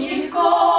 Вишнівського.